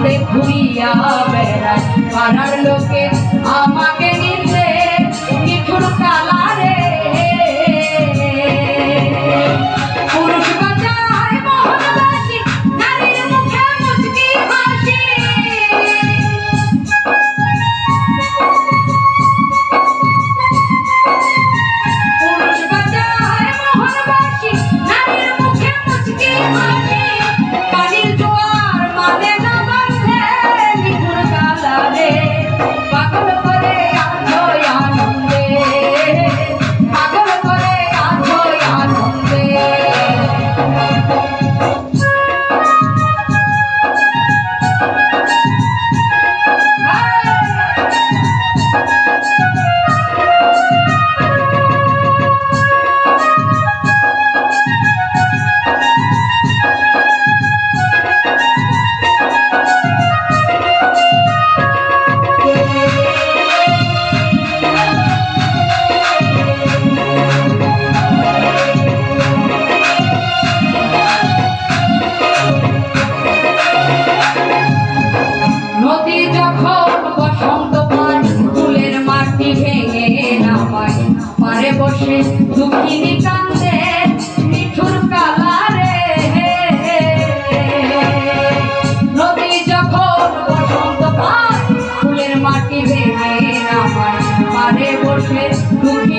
পথে ঘুরিয়া বেড়ায়। পাড়ার লোকে আমাকে নিতে মিঠুর কাল ভেঙে আমার পারে বসে তুমি